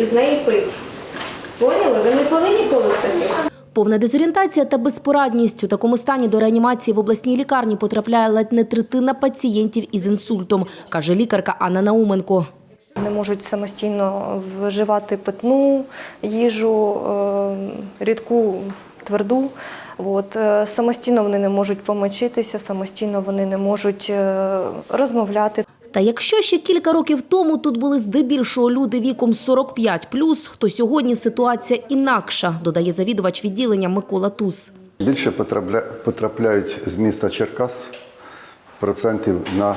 із неї пити. Поняли? Ви не повинні колись таке. Повна дезорієнтація та безпорадність. У такому стані до реанімації в обласній лікарні потрапляє ледь не третина пацієнтів із інсультом, каже лікарка Анна Науменко. Не можуть самостійно вживати питну їжу, е, рідку, тверду. От. е, Самостійно вони не можуть помочитися, самостійно вони не можуть е, розмовляти. Та якщо ще кілька років тому тут були здебільшого люди віком 45+, то сьогодні ситуація інакша, додає завідувач відділення Микола Туз. Більше потрапля- потрапляють з міста Черкас процентів на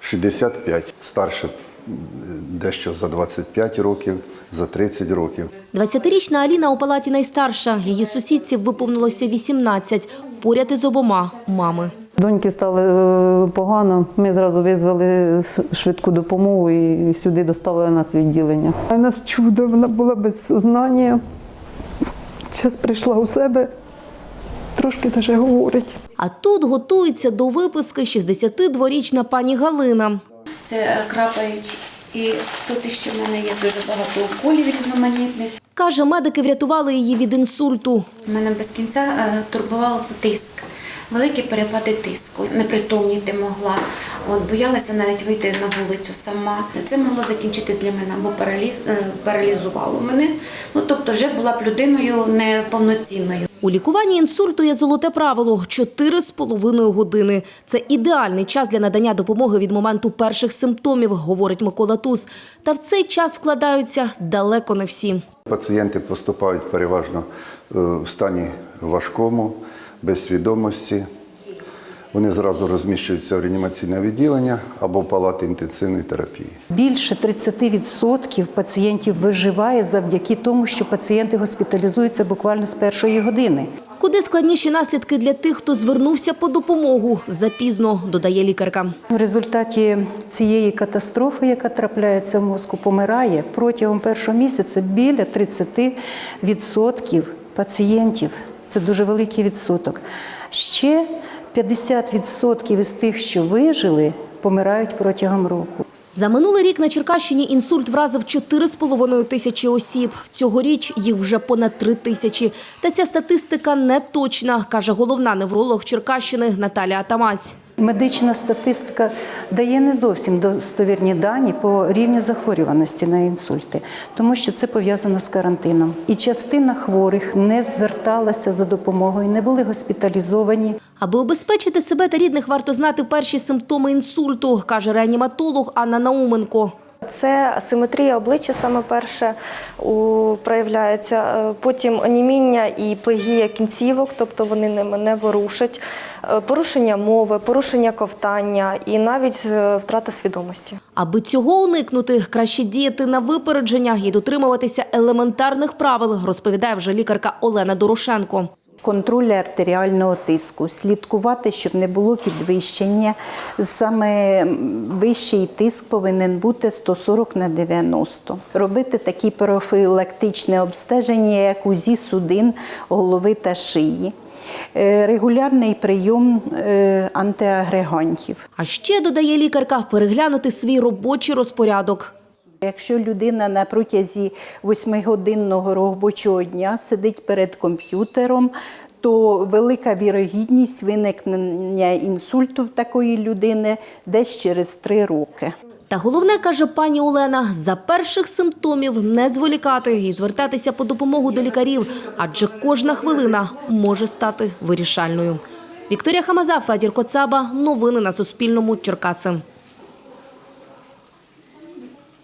65, старше дещо за 25 років, за 30 років. 20-річна Аліна у палаті найстарша. Її сусідці виповнилося 18. Поряд із обома – мами. Доньки стали е, погано. Ми зразу визвали швидку допомогу і сюди доставили нас відділення. У нас чудо, вона була без сознання. Зараз прийшла у себе, трошки навіть говорить. А тут готується до виписки 62-річна пані Галина. Це крапають. І тут ще в мене є дуже багато уколів різноманітних. Каже, медики врятували її від інсульту. Мене без кінця е, турбував тиск, великі перепади тиску, непритомніти могла. От боялася навіть вийти на вулицю сама. Це могло закінчитись для мене або параліз, е, паралізувало мене. Ну тобто, вже була б людиною неповноцінною. У лікуванні інсульту є золоте правило – 4,5 години. Це ідеальний час для надання допомоги від моменту перших симптомів, говорить Микола Туз. Та в цей час вкладаються далеко не всі. Пацієнти поступають переважно е, в стані важкому, без свідомості. Вони зразу розміщуються в реанімаційне відділення або в палати інтенсивної терапії. Більше 30% пацієнтів виживає завдяки тому, що пацієнти госпіталізуються буквально з першої години. Куди складніші наслідки для тих, хто звернувся по допомогу запізно, додає лікарка. В результаті цієї катастрофи, яка трапляється в мозку, помирає протягом першого місяця біля 30% пацієнтів. Це дуже великий відсоток. Ще 50% із тих, що вижили, помирають протягом року. За минулий рік на Черкащині інсульт вразив 4,5 тисячі осіб. Цьогоріч їх вже понад 3 тисячі. Та ця статистика не точна, каже головна невролог Черкащини Наталія Атамась. Медична статистика дає не зовсім достовірні дані по рівню захворюваності на інсульти, тому що це пов'язано з карантином. І частина хворих не зверталася за допомогою, не були госпіталізовані. Аби убезпечити себе та рідних, варто знати перші симптоми інсульту, каже реаніматолог Анна Науменко. Це асиметрія обличчя саме перше у, проявляється, Е, потім оніміння і плегія кінцівок, тобто вони не ворушать, Е, порушення мови, порушення ковтання і навіть е, втрата свідомості. Аби цього уникнути, краще діяти на випередження і дотримуватися елементарних правил, розповідає вже лікарка Олена Дорошенко. Контроль артеріального тиску, слідкувати, щоб не було підвищення. Саме вищий тиск повинен бути 140 на 90. Робити такі профілактичне обстеження, як УЗІ судин, голови та шиї. Е, Регулярний прийом е, антиагрегантів. А ще, додає лікарка, переглянути свій робочий розпорядок. Якщо людина на протязі восьмигодинного робочого дня сидить перед комп'ютером, то велика вірогідність виникнення інсульту в такої людини десь через три роки. Та головне, каже пані Олена, за перших симптомів не зволікати і звертатися по допомогу до лікарів, адже кожна хвилина може стати вирішальною. Вікторія Хамаза, Федір Коцаба. Новини на Суспільному. Черкаси.